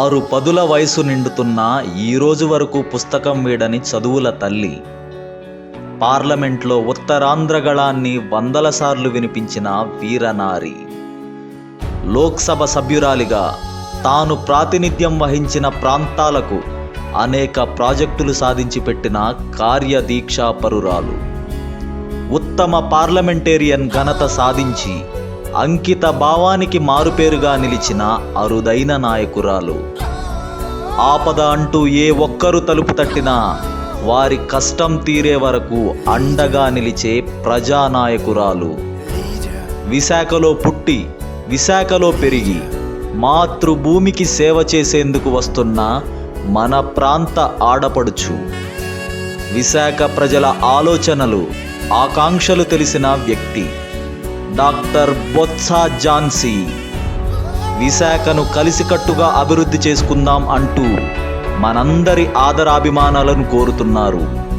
ఆరు పదుల వయసు నిండుతున్న ఈ రోజు వరకు పుస్తకం వీడని చదువుల తల్లి. పార్లమెంట్లో ఉత్తరాంధ్రగళాన్ని వందల సార్లు వినిపించిన వీరనారి. లోక్సభ సభ్యురాలిగా తాను ప్రాతినిధ్యం వహించిన ప్రాంతాలకు అనేక ప్రాజెక్టులు సాధించి పెట్టిన కార్యదీక్షాపరురాలు. ఉత్తమ పార్లమెంటేరియన్ ఘనత సాధించి అంకిత భావానికి మారుపేరుగా నిలిచిన అరుదైన నాయకురాలు. ఆపద అంటూ ఏ ఒక్కరు తలుపు తట్టినా వారి కష్టం తీరే వరకు అండగా నిలిచే ప్రజానాయకురాలు. విశాఖలో పుట్టి విశాఖలో పెరిగి మాతృభూమికి సేవ చేసేందుకు వస్తున్న మన ప్రాంత ఆడపడుచు. విశాఖ ప్రజల ఆలోచనలు ఆకాంక్షలు తెలిసిన వ్యక్తి. డాక్టర్ బొత్స ఝాన్సీ. విశాఖను కలిసికట్టుగా అభివృద్ధి చేసుకుందాం అంటూ మనందరి ఆదరాభిమానాలను కోరుతున్నారు.